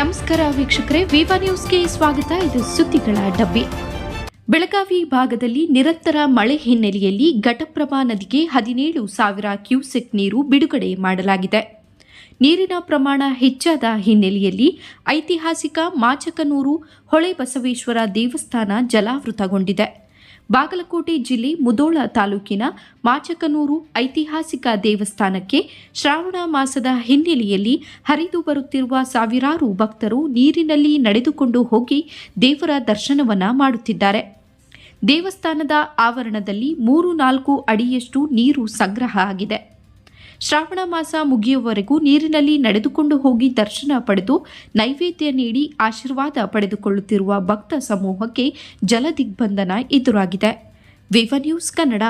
ನಮಸ್ಕಾರ ವೀಕ್ಷಕರೇ, ವಿವಾ ನ್ಯೂಸ್ಗೆ ಸ್ವಾಗತ. ಇದು ಸುದ್ದಿಗಳ ಡಬ್ಬಿ. ಬೆಳಗಾವಿ ಭಾಗದಲ್ಲಿ ನಿರಂತರ ಮಳೆ ಹಿನ್ನೆಲೆಯಲ್ಲಿ ಘಟಪ್ರಭಾ ನದಿಗೆ ಹದಿನೇಳು ಸಾವಿರ ಕ್ಯೂಸೆಕ್ ನೀರು ಬಿಡುಗಡೆ ಮಾಡಲಾಗಿದೆ. ನೀರಿನ ಪ್ರಮಾಣ ಹೆಚ್ಚಾದ ಹಿನ್ನೆಲೆಯಲ್ಲಿ ಐತಿಹಾಸಿಕ ಮಾಚಕನೂರು, ಹೊಳೆ ಬಸವೇಶ್ವರ ದೇವಸ್ಥಾನ ಜಲಾವೃತಗೊಂಡಿದೆ. ಬಾಗಲಕೋಟೆ ಜಿಲ್ಲೆ ಮುದೋಳ ತಾಲೂಕಿನ ಮಾಚಕನೂರು ಐತಿಹಾಸಿಕ ದೇವಸ್ಥಾನಕ್ಕೆ ಶ್ರಾವಣ ಮಾಸದ ಹಿನ್ನೆಲೆಯಲ್ಲಿ ಹರಿದು ಬರುತ್ತಿರುವ ಸಾವಿರಾರು ಭಕ್ತರು ನೀರಿನಲ್ಲಿ ನಡೆದುಕೊಂಡು ಹೋಗಿ ದೇವರ ದರ್ಶನವನ್ನ ಮಾಡುತ್ತಿದ್ದಾರೆ. ದೇವಸ್ಥಾನದ ಆವರಣದಲ್ಲಿ ಮೂರು ನಾಲ್ಕು ಅಡಿಯಷ್ಟು ನೀರು ಸಂಗ್ರಹ ಆಗಿದೆ. ಶ್ರಾವಣ ಮಾಸ ಮುಗಿಯುವವರೆಗೂ ನೀರಿನಲ್ಲಿ ನಡೆದುಕೊಂಡು ಹೋಗಿ ದರ್ಶನ ಪಡೆದು ನೈವೇದ್ಯ ನೀಡಿ ಆಶೀರ್ವಾದ ಪಡೆದುಕೊಳ್ಳುತ್ತಿರುವ ಭಕ್ತ ಸಮೂಹಕ್ಕೆ ಜಲದಿಗ್ಬಂಧನ ಎದುರಾಗಿದೆ. ವಿವ ನ್ಯೂಸ್ ಕನ್ನಡ.